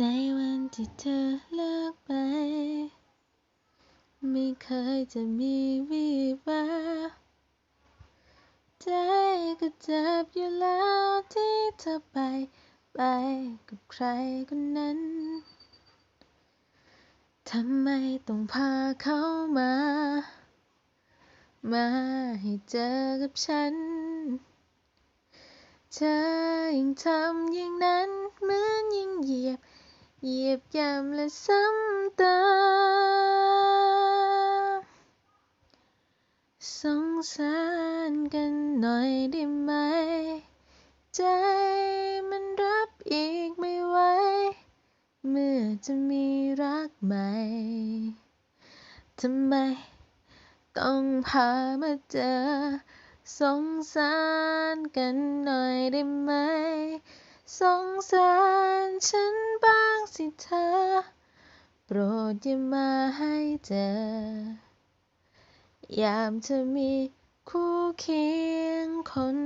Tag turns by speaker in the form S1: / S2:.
S1: ในวันที่เธอเลิกไป ไม่เคยจะมีวี่แววใจก็เจ็บอยู่แล้วที่เธอไป ไปกับใครคนนั้น ทำไมต้องพาเขามา มาให้เจอกับฉัน เธอยังทำอย่างนั้นเหมือนยังเหยียบ เหยียบย่ำและซ้ำเติมสงสารกันหน่อยได้ไหม ใจมันรับอีกไม่ไหว เมื่อจะมีรักใหม่ ทำไม ต้องพามาเจอ สงสารกันหน่อยได้ไหม สงสารฉัน สิเธอ โปรดอย่ามาให้เจอยามเธอมีคู่เคียงคน